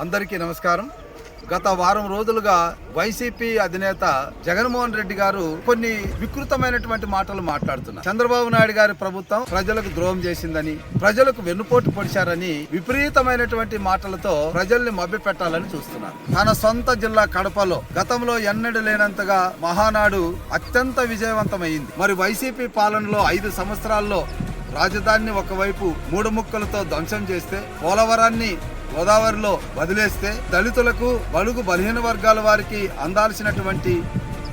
అందరికీ నమస్కారం. గత వారం రోజులుగా వైసీపీ అధినేత జగన్మోహన్ రెడ్డి గారు కొన్ని వికృతమైనటువంటి మాటలు మాట్లాడుతున్నారు. చంద్రబాబు నాయుడు గారి ప్రభుత్వం ప్రజలకు ద్రోహం చేసిందని ప్రజలకు వెన్నుపోటు పొడిచారని విపరీతమైనటువంటి మాటలతో ప్రజల్ని మభ్యపెట్టాలని చూస్తున్నారు. తన సొంత జిల్లా కడపలో గతంలో ఎన్నడూ లేనంతగా మహానాడు అత్యంత విజయవంతమైంది. మరి వైసీపీ పాలనలో ఐదు సంవత్సరాల్లో రాజధానిని ఒకవైపు మూడు ముక్కలతో ధ్వంసం చేస్తే పోలవరాన్ని గోదావరిలో వదిలేస్తే దళితులకు బడుగు బలహీన వర్గాల వారికి అందాల్సినటువంటి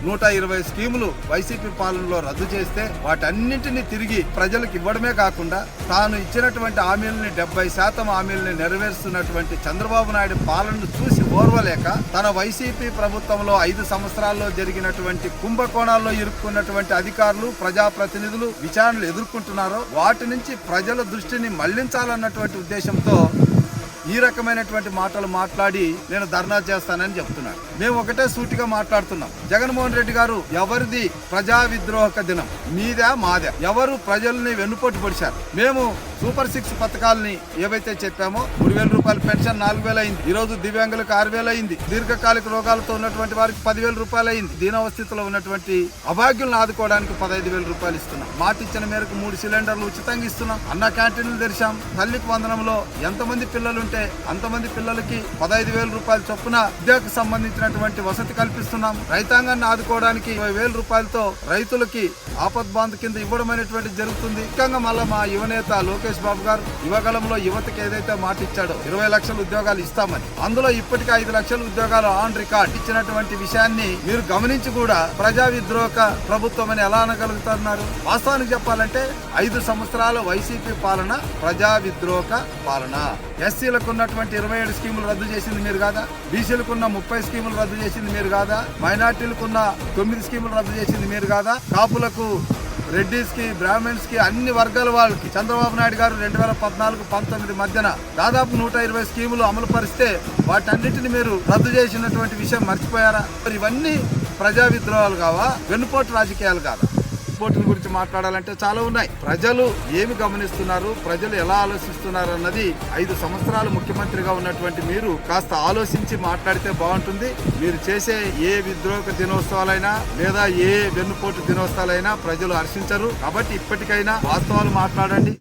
నూట ఇరవై స్కీములు వైసీపీ పాలనలో రద్దు చేస్తే వాటన్నింటినీ తిరిగి ప్రజలకు ఇవ్వడమే కాకుండా తాను ఇచ్చినటువంటి హామీలని డెబ్బై శాతం హామీలని నెరవేరుస్తున్నటువంటి చంద్రబాబు నాయుడు పాలనను చూసి ఓర్వలేక తన వైసీపీ ప్రభుత్వంలో ఐదు సంవత్సరాల్లో జరిగినటువంటి కుంభకోణాల్లో ఇరుక్కున్నటువంటి అధికారులు ప్రజాప్రతినిధులు విచారణలు ఎదుర్కొంటున్నారో వాటి నుంచి ప్రజల దృష్టిని మళ్ళించాలన్నటువంటి ఉద్దేశంతో ఈ రకమైనటువంటి మాటలు మాట్లాడి నేను ధర్నా చేస్తానని చెప్తున్నాను. మేము ఒకటే సూటిగా మాట్లాడుతున్నాం. జగన్మోహన్ రెడ్డి గారు ఎవరిది ప్రజా విద్రోహక దినం? మీదా మాదా? ఎవరు ప్రజల్ని వెన్నుపోటు పొడిచారు? మేము సూపర్ సిక్స్ పథకాలని ఏవైతే చెప్పామో మూడు వేల రూపాయల పెన్షన్ నాలుగు వేలు అయింది. ఈ రోజు దివ్యాంగులకు ఆరు వేలు అయింది. దీర్ఘకాలిక రోగాలతో ఉన్నటువంటి వారికి పదివేల రూపాయలు అయింది. దీనవస్థితిలో ఉన్నటువంటి అభాగ్యులను ఆదుకోవడానికి పదహైదు వేల రూపాయలు ఇస్తున్నాం. మాట ఇచ్చిన మేరకు మూడు సిలిండర్లు ఉచితంగా ఇస్తున్నాం. అన్న క్యాంటీన్లు తెరిచాం. తల్లికి వందనంలో ఎంతమంది పిల్లలు ఉంటే అంతమంది పిల్లలకి పదహైదు వేల రూపాయల చొప్పున విద్యకు సంబంధించినటువంటి వసతి కల్పిస్తున్నాం. రైతాంగాన్ని ఆదుకోవడానికి ఇరవై వేల రూపాయలతో రైతులకి ఆపద్ బాంధ్ కింద ఇవ్వడం అనేటువంటి జరుగుతుంది. ముఖ్యంగా మళ్ళా మా యువనేత లోకేష్ బాబు గారు యువకాలంలో యువతకి ఏదైతే మాట ఇచ్చాడో ఇరవై లక్షల ఉద్యోగాలు ఇస్తామని అందులో ఇప్పటికే ఐదు లక్షల ఉద్యోగాలు ఆన్ రికార్డ్ ఇచ్చినటువంటి విషయాన్ని మీరు గమనించి కూడా ప్రజా విద్రోహక ప్రభుత్వం అని ఎలా అనగలుగుతున్నారు? వాస్తవానికి చెప్పాలంటే ఐదు సంవత్సరాల వైసీపీ పాలన ప్రజా విద్రోహక పాలన. ఎస్సీలకు ఉన్నటువంటి ఇరవై ఏడు స్కీములు రద్దు చేసింది మీరు కాదా? బీసీలకు ఉన్న ముప్పై స్కీములు రద్దు చేసింది మీరు కాదా? మైనార్టీలకు ఉన్న తొమ్మిది స్కీములు రద్దు చేసింది మీరు కాదా? కాపులకు రెడ్డిస్కి బ్రాహ్మణ్స్కి అన్ని వర్గాల వాళ్ళకి చంద్రబాబు నాయుడు గారు రెండు వేల పద్నాలుగు పంతొమ్మిది మధ్యన దాదాపు నూట ఇరవై స్కీములు అమలు పరిస్తే వాటన్నిటిని మీరు రద్దు చేసినటువంటి విషయం మర్చిపోయారా? మరి ఇవన్నీ ప్రజా విద్రోహాలు కావా? వెన్నుపోటు రాజకీయాలు కాదా? పోటీల గురించి మాట్లాడాలంటే చాలా ఉన్నాయి. ప్రజలు ఏమి గమనిస్తున్నారు? ప్రజలు ఎలా ఆలోచిస్తున్నారు అన్నది ఐదు సంవత్సరాలు ముఖ్యమంత్రిగా ఉన్నటువంటి మీరు కాస్త ఆలోచించి మాట్లాడితే బాగుంటుంది. మీరు చేసే ఏ విద్రోహ దినోత్సవాలైనా లేదా ఏ వెన్నుపోటు దినోత్సవాలైనా ప్రజలు హర్షించరు. కాబట్టి ఇప్పటికైనా వాస్తవాలు మాట్లాడండి.